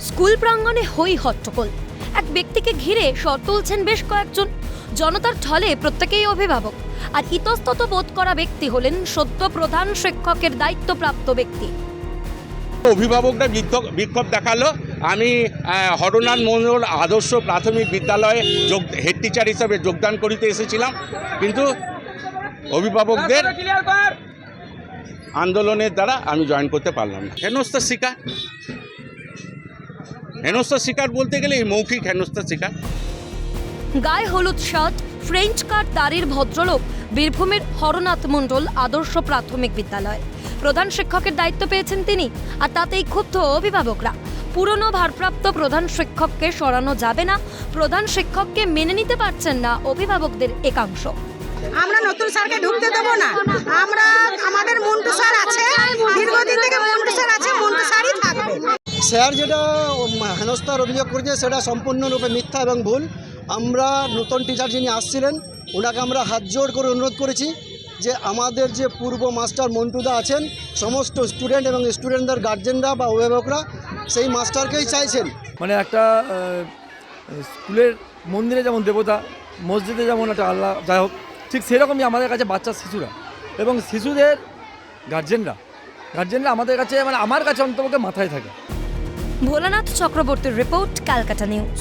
School প্রাঙ্গণে হই হট্টগোল। এক ব্যক্তিকে ঘিরে শট তুলছেন বেশ কয়েকজন। জনতার ঢলে প্রত্যেকেই অভিভাবক। আর ইতস্তত বোধ করা ব্যক্তি হলেন সদ্য প্রধান শিক্ষকের দায়িত্বপ্রাপ্ত ব্যক্তি। অভিভাবকরা বিক্ষোভ দেখাল। আমি হরনাথ মন্ডল আদর্শ প্রাথমিক বিদ্যালয়ে যোগ, হেড টিচার হিসাবে যোগদান করিতে এসেছিলাম। কিন্তু অভিভাবকদের আন্দোলনের দ্বারা আমি জয়েন করতে পারলাম না। হেনস্থার শিকার। হেনস্থার শিকার বলতে গেলে এই মৌখিক হেনস্থার শিকার। গায়ে হলুদ শার্ট ফ্রেঞ্চ কার দাড়ির ভদ্রলোক বীরভূমের হরনাথ মণ্ডল আদর্শ প্রাথমিক বিদ্যালয়। প্রধান শিক্ষকের দায়িত্ব পেয়েছেন তিনি আর তাতেই ক্ষুব্ধ অভিভাবকরা। পুরনো ভারপ্রাপ্ত প্রধান শিক্ষককে সরানো যাবে না প্রধান শিক্ষককে মেনে নিতে পারছেন না অভিভাবকদের একাংশ। আমরা নতুন স্যারকে ঢুকতে দেবো না। আমরা আমাদের মন্টু স্যার আছে দীর্ঘদিন থেকে মন্টু স্যার আছে মন্টু স্যারই থাকবে। স্যার যেটা হেনস্থার অভিযোগ করেছে সেটা সম্পূর্ণরূপে মিথ্যা এবং ভুল। আমরা নতুন টিচার যিনি আসছিলেন ওনাকে আমরা হাত জোড় করে অনুরোধ করেছি যে আমাদের যে পূর্ব মাস্টার মন্টুদা আছেন সমস্ত স্টুডেন্ট এবং স্টুডেন্টদের গার্জেনরা বা অভিভাবকরা সেই মাস্টারকেই চাইছেন। মানে একটা স্কুলের মন্দিরে যেমন দেবতা মসজিদে যেমন একটা আল্লাহ যাই হোক ঠিক সেরকমই আমাদের কাছে বাচ্চা শিশুরা এবং শিশুদের গার্জেনরা গার্জেনরা আমাদের কাছে মানে আমার কাছে অন্তপক্ষে মাথায় থাকে। ভোলানাথ চক্রবর্তীর রিপোর্ট, ক্যালকাটা নিউজ।